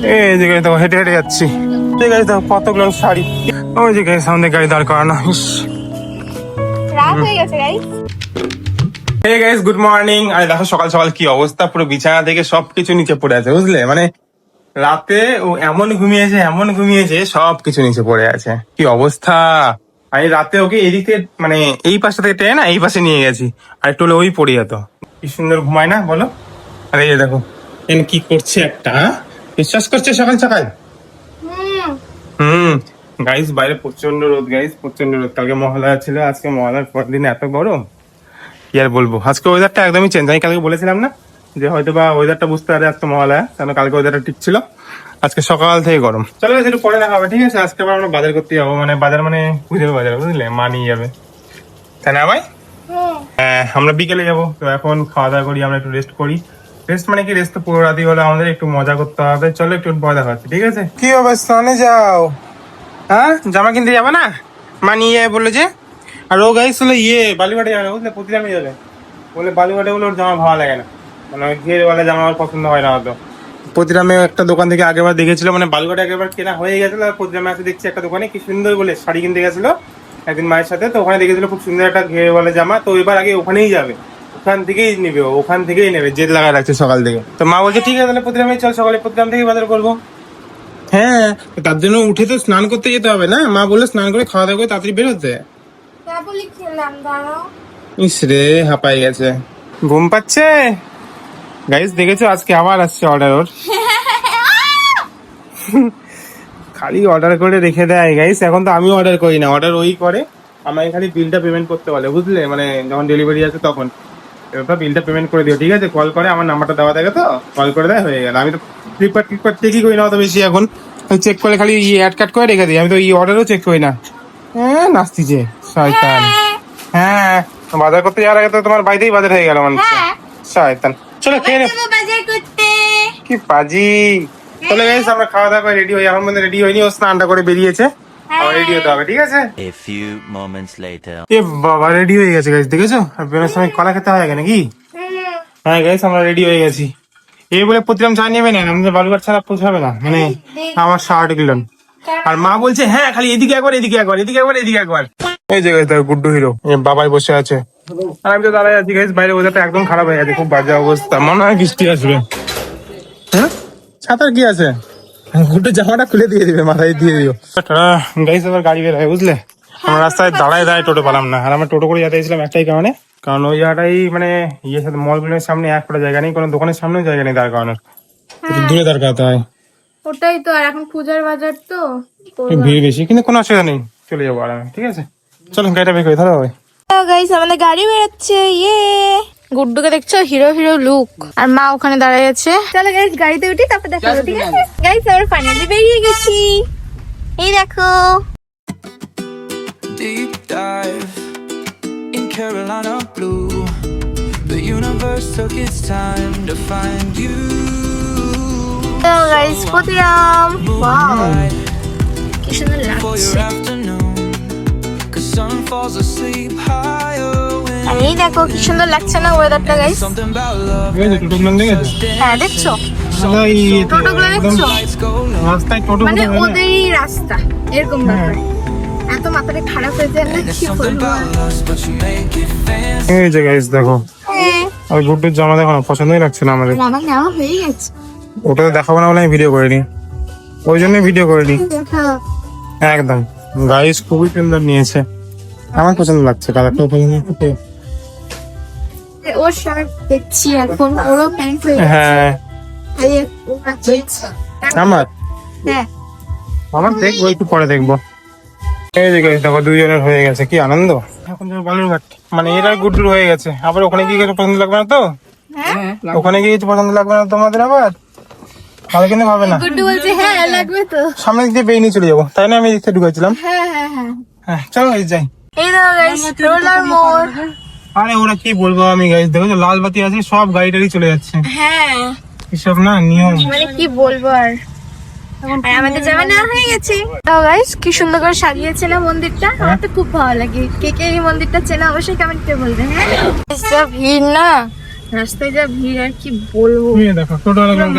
এই যে গাড়ি দেখো হেঁটে হেঁটে যাচ্ছি। এই গাড়ি দেখো কতগুলো শাড়ি। ওই যে গাড়ি সামনে গাড়ি দাঁড় করানো ইস। রাত হয়ে গেছে guys hey guys good morning আরে দেখো সকাল সকাল কি অবস্থা পুরো বিছানা থেকে সবকিছু নিচে পড়ে আছে বুঝলে? মানে রাতে ও এমন ঘুমিয়েছে এমন ঘুমিয়েছে সবকিছু নিচে পড়ে আছে। কি অবস্থা? আমি রাতে ওকে এদিক মানে এই পাশটা থেকে টেনে না এই পাশে নিয়ে গেছি। আর একটু হলে ওই পড়ে যেত। কি সুন্দর ঘুমায় না বলো? আরে দেখো এন কি করছে একটা হ্যাঁ? বিশ্বাস করছে সকাল সকাল? হুম। গাইস বাইরে প্রচণ্ড রোদ গাইস প্রচণ্ড রোদ। কালকে মহালয়া ছিল আজকে মহালয়ার পর দিন এত গরম। কি আর বলব? আজকে ওয়েদারটা একদমই চেঞ্জ আমি কালকে বলেছিলাম না যে হয়তো বা ওয়েদারটা বুঝতে পারে আজকে মহালয়া কারণ কালকে ওয়েদারটা ঠিক ছিল। আজকে সকাল থেকে গরম। চলো একটু পরে দেখা হবে ঠিক আছে? আজকে আবার আমরা বাজার করতে যাব। মানে বাজার মানে পুজোর বাজার বুঝলে? মা নিয়ে যাবে। তাই না ভাই? হ্যাঁ আমরা বিকেলে যাব। তো এখন খাওয়া দাওয়া করি আমরা একটু রেস্ট করি। রেস্ট মানে কি? রেস্ট তো পুরো রাতি হলে, আমাদের একটু মজা করতে হবে। চলো একটু পরে দেখা হচ্ছে ঠিক আছে? কি হবে, স্নানে যাও। হ্যাঁ? জামা কিনতে যাবে না? মা নিয়ে যাবে বলল যে। আর ও গাইস হলো ইয়ে বালিঘাটে যাবে বুঝলে প্রতিদামে যাবে। বলে বালিঘাটে বলে ওর জামা ভালো লাগে না। মানে ওই ঘের বলে জামা আমার পছন্দ হয় না হয়তো প্রতিরামে একটা দোকান থেকে আগেবার দেখেছিল মানে বালুঘাটে আগেবার কেনা হয়ে গেছিল, আর প্রতিরামে আছে দেখছি একটা দোকানে, কি সুন্দর বলে শাড়ি কিনতে গেছিল। একদিন মায়ের সাথে, তো ওখানে দেখেছিল খুব সুন্দর একটা ঘের বলে জামা, তো এবার আগে ওখানেই যাবে। ওখান থেকেই নেবে ওখান থেকেই নেবে জেদ লাগা রাখছে সকাল থেকে। তো মা বলছে ঠিক আছে তাহলে প্রতিরামে চল সকালে প্রতিরাম থেকে বাজার করব। হ্যাঁ তার জন্য উঠে তো স্নান করতে যেতে হবে না? মা বললে স্নান করে খাওয়া দাওয়া করে তাড়াতাড়ি বেরোতে ইস রে হাঁপাই গেছে। ঘুম পাচ্ছে? গাইস দেখেছ আজকে আবার আসছে অর্ডার ওর? খালি অর্ডার করে রেখে দেয় গাইস এখন তো আমি অর্ডার করি না। অর্ডার ওই করে আমাকে খালি বিলটা পেমেন্ট করতে বলে বুঝলে? মানে যখন ডেলিভারি আছে তখন। এবার বিলটা পেমেন্ট করে দিও ঠিক আছে? কল করে আমার নাম্বারটা দেওয়া থাকে তো? কল করে দেয় হয়ে গেল। আমি তো ফ্লিপকার্ট ফ্লিপকার্ট চেকই করি না অত বেশি এখন। চেক করে খালি অ্যাড কাট করে রেখে দিই। আমি তো এই অর্ডারও চেক করি না। হ্যাঁ নাস্তিছে শয়তান। হ্যাঁ বাজার করতে যাওয়ার আগে তো তোমার বাড়িতেই বাজার হয়ে গেল হ্যাঁ। শয়তান। চলো খেয়ে নে। কি পাজি। চলে গেছে আমরা খাওয়া দাওয়া করে রেডি হই। এখন মধ্যে রেডি হইনি ও স্নানটা করে বেরিয়েছে। আবার রেডি হতে হবে ঠিক আছে? A few moments later. এ বাবা রেডি হয়ে গেছে গাইস দেখেছ? আর বেরোনোর সময় কলা খেতে হয় নাকি? হ্যাঁ গাইস আমরা রেডি হয়ে গেছি। এই বলে প্রতিরাম চা নেবে না আমাদের বালুঘাট ছাড়া পৌঁছাবে না। মানে আমার আর মা বলছে হ্যাঁ খালি এদিকে একবার এদিকে একবার এদিকে একবার এদিকে একবার। এই যে গাইস গুড্ডু হিরো বাবাই বসে আছে। আর আমি তো দাঁড়াই আছি গাইস বাইরে ওয়েদারটা একদম খারাপ হয়ে গেছে খুব বাজে অবস্থা। মনে হয় বৃষ্টি আসবে। হ্যাঁ? ছাতার কি আছে? গুড্ডু জামাটা খুলে দিয়ে দিবে মাথায় দিয়ে দিও। গাইস এবার গাড়ি বের হয় বুঝলে? আমরা রাস্তায় দাঁড়ায় দাঁড়ায় টোটো পেলাম না। আর আমরা টোটো করে যেতে গেছিলাম একটাই কারণে। কারণ ওই জায়গাটাই মানে ইয়ে সাথে মল মলগুলোর সামনে এক ফোটা জায়গা নেই কোনো দোকানের সামনেও জায়গা নেই দাঁড় করানোর দূরে দাঁড় করাতে হয় ওটাই তো আর এখন পূজার বাজার তো ভিড় বেশি কিন্তু কোনো অসুবিধা নেই। চলে যাব আরামে ঠিক আছে? চলো গাড়িটা বের করে ধরো ভাই। গাইস আমাদের গাড়ি বেরোচ্ছে ইয়ে গুড্ডুকে দেখছ হিরো হিরো লুক আর মা ওখানে দাঁড়ায় আছে চলো গাইস গাড়িতে উঠি তারপর দেখা হবে ঠিক আছে গাইস আমরা ফাইনালি বেরিয়ে গেছি এই দেখো deep dive in Carolina blue. The universe took its time to find you. তো গাইস প্রতিরাম ওয়াও কি সুন্দর For your afternoon, cause sun falls asleep higher এই দেখো কি সুন্দর লাগছে না ওয়েদারটা গাইস মান হ্যাঁ দেখছ? এই টোটোগুলো দেখছ. রাস্তায় টোটো মানে হয় না? ওদেরই রাস্তা এরকম ব্যাপার। এত মাথাটা খারাপ হয়ে যায় না? কি something বলব? about us, but you make it fancy. এই যে গাইস দেখো। হ্যাঁ। আর গুড্ডুর জামা দেখো না পছন্দই লাগছে না আমাদের। আমার নেওয়া হয়ে গেছে। ওটা দেখাবো না বলে আমি ভিডিও করিনি। ওই জন্য ভিডিও করিনি। দেখো একদম। গাইস খুবই সুন্দর নিয়েছে। আমার পছন্দ লাগছে কালারটা পছন্দ শার্ট দেখছি এখন ওরও প্যান্ট হয়ে গেছে হ্যাঁ এই ও আছে। আমার হ্যাঁ আমার দেখব একটু পরে দেখব। এই guys, দেখো দুজনের হয়ে গেছে কি আনন্দ? এখন তো বালুরঘাট মানে এরা গুড্ডুর হয়ে গেছে। আবার ওখানে গিয়ে কিছু পছন্দ লাগবে না তো? হ্যাঁ? ওখানে গিয়ে কিছু পছন্দ লাগবে না তোমাদের আবার? তাহলে কিন্তু হবে না। গুড্ডু বলছে হ্যাঁ লাগবে তো। সামনে দিক দিয়ে বেরিয়ে চলে যাব। তাই না আমি এদিক থেকে ঢুকেছিলাম হ্যাঁ হ্যাঁ হ্যাঁ। হ্যাঁ চলো guys, যাই। এই দেখো গাইস রোলার মোড় আরে ওরা কি বলব আমি গাইজ দেখো যে লাল বাতি আছে সব গাড়ি টাড়ি চলে যাচ্ছে। হ্যাঁ। এসব না নিয়ম। মানে কি বলব আর? আর আমাদের জামা নেওয়া হয়ে গেছে। তো গাইস কি সুন্দর করে সাজিয়েছে না মন্দিরটা? আমার তো খুব ভালো লাগে। কে কে এই মন্দিরটা চেনা অবশ্যই কমেন্ট করে বলবে হ্যাঁ? যা ভিড় না। রাস্তায় যা ভিড় আর কি বলব? দেখো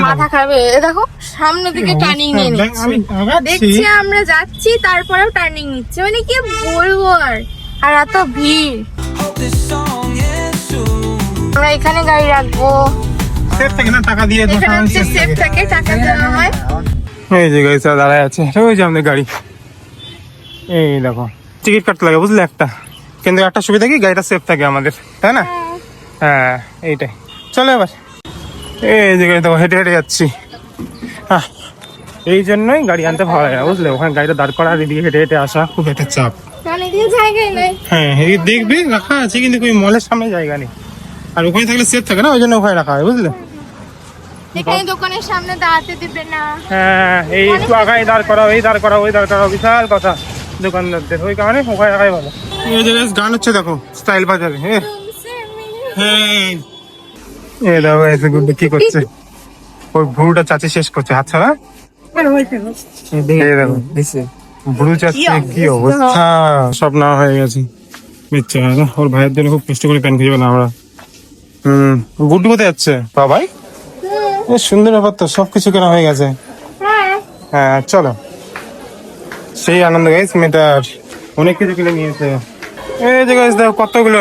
মাথা এ দেখো সামনে দিকে টার্নিং নিয়ে নিচ্ছে। দেখছি আমরা যাচ্ছি তারপরেও টার্নিং নিচ্ছে। মানে কি বলব আর? আর এত ভিড়। আমরা এখানে গাড়ি রাখব। সেফ থাকে না টাকা দিয়ে এখানে দোকান হচ্ছে সেফ থাকে টাকা দেওয়া হয়। এই যে গাড়ি দাঁড়ায় আছে ওই যে আমাদের গাড়ি। এই দেখো টিকিট কাটতে লাগে বুঝলে একটা। কিন্তু একটা সুবিধা কি গাড়িটা সেফ থাকে আমাদের তাই না? হ্যাঁ এইটাই। চলো এবার। এই যে গাড়ি দেখো হেঁটে হেঁটে যাচ্ছি। হ্যাঁ এই জন্যই গাড়ি আনতে ভালো লাগে না বুঝলে? ওখানে গাড়িটা দাঁড় করা এদিকে হেঁটে হেঁটে আসা খুব একটা চাপ। কারণ জায়গায় নেই। হ্যাঁ এদিকে দেখবে রাখা আছে কিন্তু ওই মলের সামনে জায়গা নেই। আর ওখানে থাকলে সেফ থাকে না ওই জন্য ওখানে রাখা হয় বুঝলে? এখানে দোকানের সামনে দাঁড়াতে দিবে না। হ্যাঁ এই একটু আগায় দাঁড় করাও এই দাঁড় করাও ওই দাঁড় করাও বিশাল কথা। দোকানদারদের ওই কারণে ওখানে রাখাই ভালো। এই যে বেশ গান হচ্ছে দেখো স্টাইল বাজারে এ, হ্যাঁ। এ দেখো এসে গুড্ডু কি করছে। ওই ভুরুটা চাচি শেষ করছে হাত ছাড়া। দেখো ভুরু চাচ্ছে কি অবস্থা? সব না হয়ে গেছে। মিথ্যা ওর ভাইয়ের জন্য খুব কষ্ট করে প্যান খুঁজে পেলাম আমরা। হুম গুড্ডু কোথায় যাচ্ছে? বাবাই এ সুন্দর ব্যাপার তো সবকিছু কেনা হয়ে গেছে। হ্যাঁ হ্যাঁ চলো। সেই আনন্দ গাইস মেয়েটার। অনেক কিছু কিনে নিয়েছে। এই যে গাইস দেখো কতগুলো।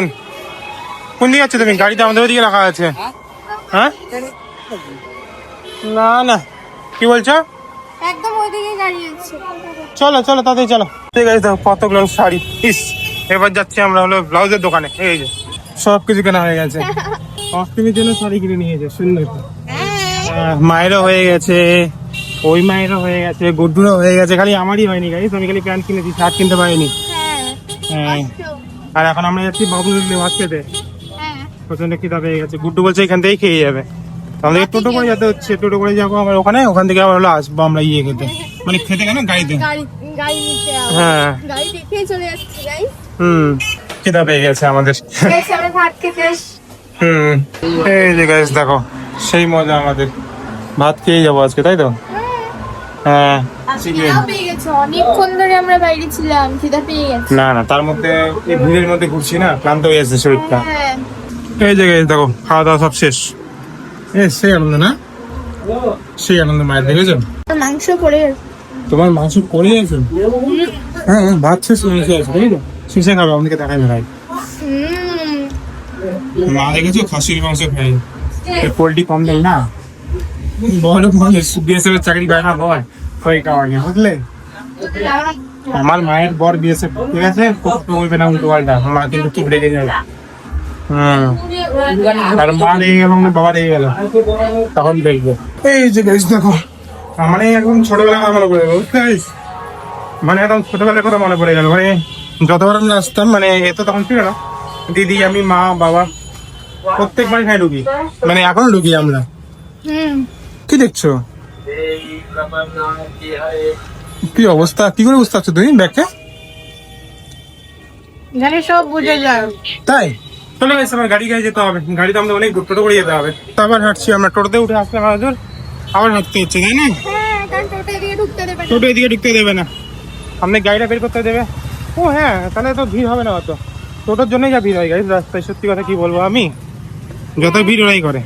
কোন দিকে যাচ্ছ তুমি? গাড়িটা আমাদের ওদিকে রাখা আছে। হ্যাঁ? না না। কি বলছো? একদম ওইদিকে গাড়ি আছে। চলো চলো তাড়াতাড়ি চলো। ঠিক আছে দেখো কতগুলো শাড়ি? ইস এবার যাচ্ছি আমরা হলো ব্লাউজের দোকানে। এই যে সব কিছু কেনা হয়ে গেছে। অষ্টমীর জন্য শাড়ি কিনে নিয়ে নিয়েছে সুন্দর আহ, মায়েরও হয়ে গেছে ওই মায়েরও হয়ে গেছে গুড্ডুরও হয়ে গেছে খালি আমারই হয়নি গাইস আমি খালি প্যান্ট কিনেছি শার্ট কিনতে পারিনি। হ্যাঁ। হ্যাঁ। আর এখন আমরা যাচ্ছি বাবুল ভাত খেতে হ্যাঁ। প্রচণ্ড খিদা পেয়ে গেছে গুড্ডু বলছে এখান থেকেই খেয়ে যাবে। তো আমাদেরকে টোটো করে যেতে হচ্ছে টোটো করে যাব আমরা ওখানে ওখান থেকে আবার হলো আসব আমরা ইয়ে খেতে। মানে খেতে কেন? গাড়িতে। হ্যাঁ। হুম। খিদা পেয়ে গেছে আমাদের। হুম। এই যে দেখো সেই মজা আমাদের। ভাত খেয়ে যাব আজকে তাই তো? হ্যাঁ। গেছে গেছে। না না তার মধ্যে ভিড়ের মধ্যে ঘুরছি না ক্লান্ত হয়ে যাচ্ছে শরীরটা। হ্যাঁ। এই যে গাইস দেখো খাওয়া দাওয়া সব শেষ। এ সেই আনন্দ না? সেই আনন্দ মায়ের দেখেছ? মাংস পড়ে তোমার মাংস পড়ে গেছে? হ্যাঁ হ্যাঁ, ভাত শেষ গেছে তাই শেষে খাবে আমাদেরকে দেখাবে ভাই মা দেখেছ? খাসির মাংস খাই পোল্ট্রি কম দেয় না? বড় মানুষ বিএসএফ এর চাকরি করে না বল। ওই কারণে বুঝলে? আমার মায়ের বর বিএসএফ ঠিক আছে? কত বলবে না উল্টো পাল্টা। মা কিন্তু চুপ হুম আর মা রেগে গেল বাবা রেগে গেল। তখন দেখবে। এই যে গাইস দেখো। মানে একদম ছোটবেলা মনে পড়ে গেল। মানে একদম ছোটবেলার কথা মনে পড়ে গেল। মানে যতবার আমরা আসতাম মানে এত তখন ছিল না। দিদি আমি মা বাবা প্রত্যেকবার এখানে ঢুকি। মানে এখনও ঢুকি আমরা। হুম। কি দেখছ? কি অবস্থা? কি করে বুঝতে পারছ তুমি? ব্যাগকে জানি সব বুঝে যায়। তাই? চলে গেছে আমার গাড়ি গাড়ি যেতে হবে। গাড়িতে আমাদের অনেক টোটো করে যেতে হবে। তো আবার হাঁটছি আমরা টোটোতে উঠে আসলাম আবার দূর আবার হাঁটতে হচ্ছে তাই না? হ্যাঁ টোটো এদিকে ঢুকতে দেবে না। আপনি গাড়িটা বের করতে দেবে। ও হ্যাঁ তাহলে তো ভিড় হবে না অত। টোটোর জন্যই যা ভিড় হয় গাড়ি রাস্তায় সত্যি কথা কি বলব আমি? যত ভিড় ওরাই করে।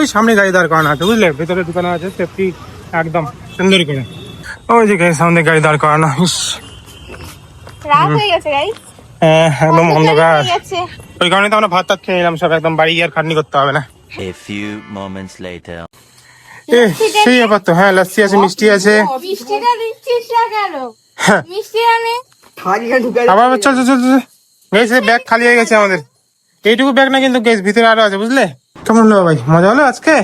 ওই সামনে গাড়ি দাঁড় করানো আছে বুঝলে? ভেতরে দোকানে আছে সেফটি একদম সুন্দর করে। ওই যে গাড়ি সামনে গাড়ি দাঁড় করানো ইস। রাত হয়ে গেছে গাইস হ্যাঁ একদম অন্ধকার ওই কারণে তো আমরা ভাত টাত খেয়ে নিলাম সব একদম বাড়ি গিয়ে আর খাটনি করতে হবে না। A few moments later. এ সেই ব্যাপার তো হ্যাঁ লাচ্ছি আছে মিষ্টি আছে। মিষ্টিটা দিচ্ছিস না কেন? হ্যাঁ। মিষ্টি আনে। আবার আবার চল চল চল চল গেছে ব্যাগ খালি হয়ে গেছে আমাদের। এইটুকু ব্যাগ না কিন্তু গেছ ভিতরে আরও আছে বুঝলে? কেমন হলো ভাই মজা হলো আজকে?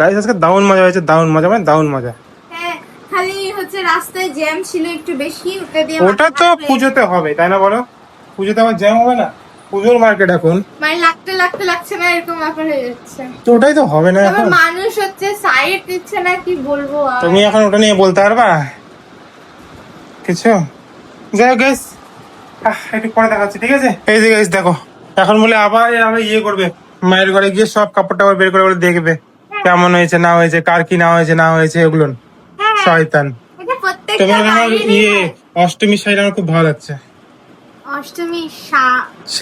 গাইস আজকে দারুণ মজা হয়েছে দারুণ মজা মানে দারুণ মজা। হ্যাঁ খালি হচ্ছে রাস্তায় জ্যাম ছিল একটু বেশি ওটা দিয়ে ওটা তো পুজোতে হবে তাই না বলো? পুজোতে আবার জ্যাম হবে না? পুজোর মার্কেট এখন। মানে লাগতে লাগতে লাগছে না এরকম ব্যাপার হয়ে যাচ্ছে। তো ওটাই তো হবে না এখন। মানুষ হচ্ছে সাইড দিচ্ছে না কি বলব আর? তুমি এখন ওটা নিয়ে বলতে পারবা? কিছু? যাই হোক গাইস একটু পরে দেখাচ্ছি ঠিক আছে? এই যে গাইস দেখো। এখন বলে আবার আমরা ইয়ে করবে। মায়ের ঘরে গিয়ে সব কাপড় টাপড় বের করে বলে দেখবে। কেমন হয়েছে না হয়েছে কার কি না হয়েছে না হয়েছে এগুলো হ্যাঁ, শয়তান। তোমার ইয়ে। অষ্টমীর শাড়ি আমার খুব ভালো লাগছে। অষ্টমী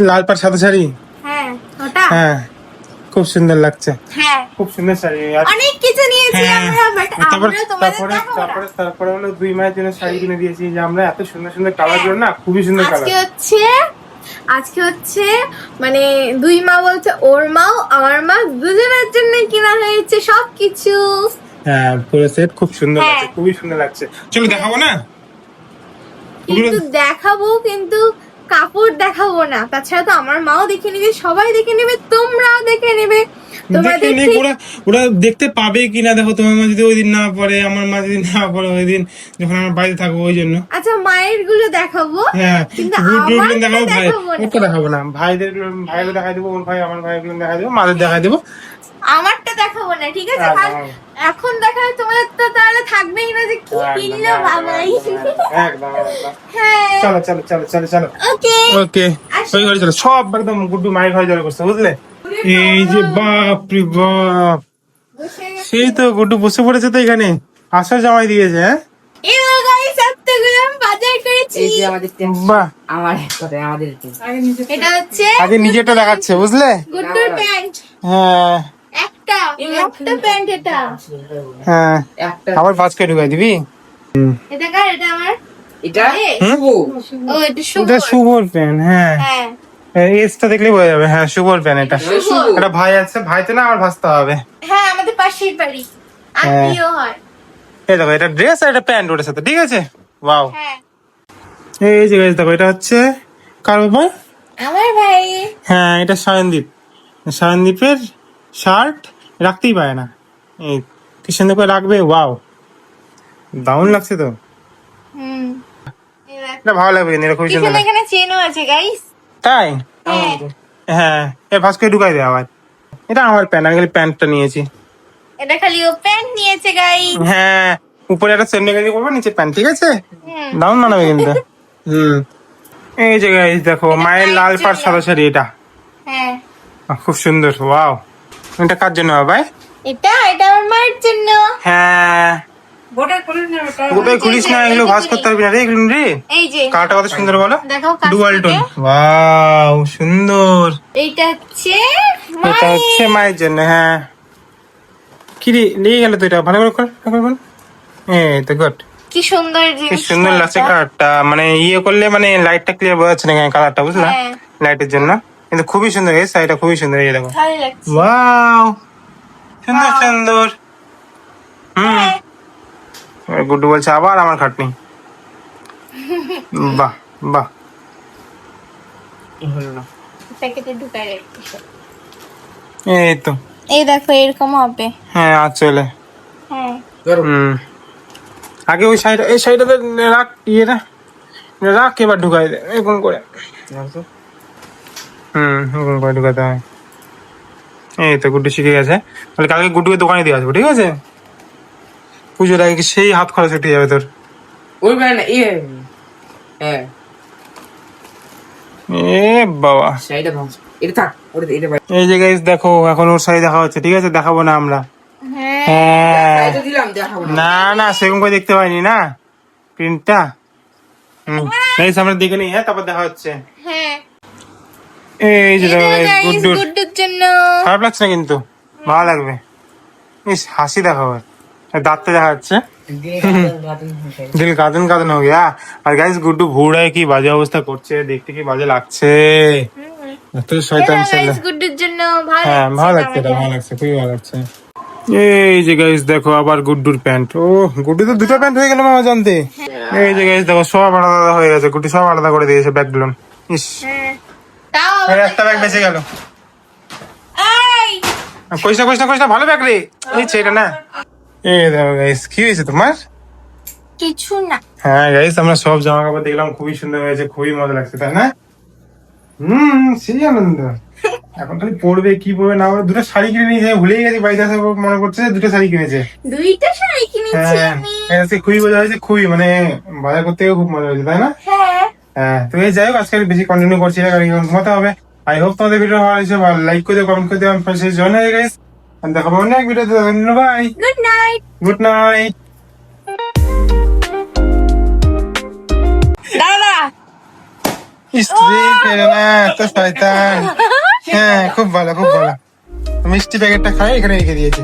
লাল পাড় সাদা শাড়ি? হ্যাঁ ওটা? হ্যাঁ খুব সুন্দর লাগছে। হ্যাঁ। খুব সুন্দর শাড়ি। অনেক কিছু নিয়েছি হ্যাঁ, আমরা বাট আমরা তারপরে তারপরে তারপরে হলো দুই জন্য শাড়ি কিনে দিয়েছি যে আমরা এত সুন্দর সুন্দর কালারগুলো না খুবই সুন্দর কালার আজকে হচ্ছে আজকে হচ্ছে মানে দুই মা বলছে ওর মাও আমার মা দুজনের জন্য কিনা হয়েছে সবকিছু। হ্যাঁ পুরো সেট খুব সুন্দর হ্যাঁ। লাগছে খুবই সুন্দর লাগছে। চলো দেখাবো না? কিন্তু দেখাবো কিন্তু কাপড় দেখাবো না। তাছাড়া তো আমার মাও দেখে নেবে সবাই দেখে নেবে তোমরাও দেখে নেবে। দেখে নিক, ওরা ওরা দেখতে পাবে কিনা দেখো তোমার মা যদি ওই দিন না পড়ে আমার মা যদি না পড়ে ওই দিন যখন আমার বাড়িতে থাকব ওই জন্য। আচ্ছা মায়েরগুলো দেখাবো। হ্যাঁ দেখাবো ভাই। দেখাবো না। ওকে দেখাবো না। ভাইদের ভাইদের দেখাই দেবো ওর ভাই আমার ভাইগুলো দেখাই দেবো মাদের দেখাই দেবো। আমারটা দেখাবো না ঠিক আছে? এখন দেখা তোমাদের তো তাহলে থাকবেই না যে কি কিনলো বাবাই। হ্যাঁ। চলো চলো চলো চলো চলো। ওকে। ওকে ওই ঘরে চলো। সব একদম গুড্ডু মায়ের ঘরে জড়ো করছে বুঝলে? এই যে বাপ রে বাপ। সেই তো গুড্ডু বসে পড়েছে তো এখানে। আসল জামাই দিয়েছে হ্যাঁ? আগে নিজেটা দেখাচ্ছে বুঝলে? হ্যাঁ। একটা। একটা প্যান্ট এটা। হ্যাঁ। একটা। আবার ফাঁসকে ঢুকাই দিবি? এটা কার? এটা আমার? এটা শুভ। ও এটা শুভ। এটা শুভর প্যান হ্যাঁ। হ্যাঁ। এসটা দেখলে বোঝা যাবে হ্যাঁ শুভর প্যান এটা। একটা ভাই আছে ভাই তো না আমার ভাসতে হবে। হ্যাঁ আমাদের পাশেই বাড়ি। আত্মীয় হয়। এই দেখো এটা ড্রেস আর এটা প্যান্ট ওটার সাথে ঠিক আছে? ওয়াও। হ্যাঁ। এই যে দেখো এটা হচ্ছে কার ব্যাপার আমার ভাই। হ্যাঁ এটা সায়নদীপ। সায়নদীপের শার্ট। রাখতেই পারে না। এই কি সুন্দর করে রাখবে ওয়াও দারুণ লাগছে তো। হুম। এটা ভালো লাগবে এটা খুবই সুন্দর এখানে চেনও আছে গাইস তাই? হ্যাঁ। হ্যাঁ। এ ভাস্কর ঢুকাই দে আবার। এটা আমার প্যান্ট আমি খালি প্যান্টটা নিয়েছি। এটা খালি ও প্যান্ট নিয়েছে গাইস হ্যাঁ উপরে একটা গেঞ্জি করব নিচে প্যান্ট ঠিক আছে? দারুণ মানাবে কিন্তু। হুম। এই যে guys দেখো মায়ের লাল পাড় সাদা শাড়ি এটা। হ্যাঁ। খুব সুন্দর ওয়াও এটা কার জন্য ভাই? এটা এটা আমার মায়ের জন্য। হ্যাঁ। না খুলিস না এগুলো ভাস করতে পারবি না রে এগুলো কত সুন্দর বলো? ডুয়াল টোন থেকে। ওয়াও সুন্দর। এইটা হচ্ছে এটা হচ্ছে মায়ের জন্য হ্যাঁ। কি রে লেগে গেল তো এটা ভালো করে কর কর। এই তো কি সুন্দর কি সুন্দর লাগছে কালারটা মানে ইয়ে করলে মানে লাইটটা ক্লিয়ার বোঝা যাচ্ছে না কালারটা বুঝলা? হ্যাঁ। লাইটের জন্য। কিন্তু খুবই সুন্দর এই শাড়িটা খুবই সুন্দর এই দেখো। ওয়াও সুন্দর সুন্দর। হুম। হ্যাঁ। গুড্ডু বলছে আবার আমার খাটনি। বাহ বাহ। প্যাকেটে ঢুকাই রাখছি এই তো। এই দেখো এরকম হবে। হ্যাঁ আচলে হ্যাঁ। হুম। আগে ওই শাড়িটা এই শাড়িটাতে রাখ ইয়েটা রাখ এবার ঢুকাই দে এরকম করে। হুম এরকম করে ঢুকাতে হয়। এই তো গুড্ডু শিখে গেছে। তাহলে কালকে গুড্ডুকে দোকানে দিয়ে আসব ঠিক আছে? পুজোর আগে কি সেই হাত খরচ উঠে যাবে তোর? ওই না ইয়ে। হ্যাঁ এ বাবা। শাড়িটা ভাঙছে এটা থাক ওটা এটা এই যে গাইস দেখো এখন ওর শাড়ি দেখা হচ্ছে ঠিক আছে? দেখাবো না আমরা। হ্যাঁ হ্যাঁ। শাড়িটা দিলাম দেখাবো না। না না সেরকম করে দেখতে পাইনি না। প্রিন্টটা হুম। আমরা দেখে নিই হ্যাঁ তারপর দেখা হচ্ছে। হ্যাঁ। এই যে গুড্ডুর। জন্য। খারাপ লাগছে না কিন্তু? ভালো লাগবে। ইস হাসি দেখা দাঁতটা দেখা যাচ্ছে। দিল কাঁদন কাঁদন হয়ে গিয়া আর গাইস গুড্ডু ঘুরায় কি বাজে অবস্থা করছে? দেখতে কি বাজে লাগছে? এত শয়তান ছেলে। গুড্ডুর জন্য ভালো হ্যাঁ ভালো লাগছে এটা ভালো লাগছে খুবই ভালো লাগছে। এই যে গাইস দেখো আবার গুড্ডুর প্যান্ট। ও গুড্ডু তো দুটো প্যান্ট হয়ে গেল মামা জানতে। এই যে গাইস দেখো সব আলাদা আলাদা হয়ে গেছে। গুড্ডু সব আলাদা করে দিয়েছে ব্যাগগুলো। ইস। হ্যাঁ। তাও একটা ব্যাগ বেঁচে গেল। এই! কইসা কইসা কইসা ভালো ব্যাগ রে। এই ছেড়ে না। এই দেখো গাইস কি হয়েছে তোমার? কিছু না। হ্যাঁ গাইস আমরা সব জামা কাপড় দেখলাম খুবই সুন্দর হয়েছে খুবই মজা লাগছে তাই না? হুম সেই আনন্দ। এখন খালি পড়বে কি পড়বে না পড়বে দুটো শাড়ি কিনে নিয়েছে গেছি বাড়িতে আসার পর মনে করছে দুটো শাড়ি কিনেছে। দুইটা শাড়ি কিনেছি হ্যাঁ আমি। খুবই মজা হয়েছে খুবই মানে বাজার করতে খুব মজা হয়েছে তাই না? হ্যাঁ তো এই যাই হোক আজকে বেশি কন্টিনিউ করছি না কারণ ঘুমাতে হবে। আই হোপ তোমাদের ভিডিও ভালো হয়েছে লাইক করে কমেন্ট করে আমি পাশে জয়েন হয়ে গেছি দেখাবো অনেক ভিডিওতে bye good night good night দাদা স্ত্রী পেরে না এত শয়তান। হ্যাঁ খুব ভালো খুব ভালো। মিষ্টি প্যাকেটটা খাই এখানে রেখে দিয়েছে।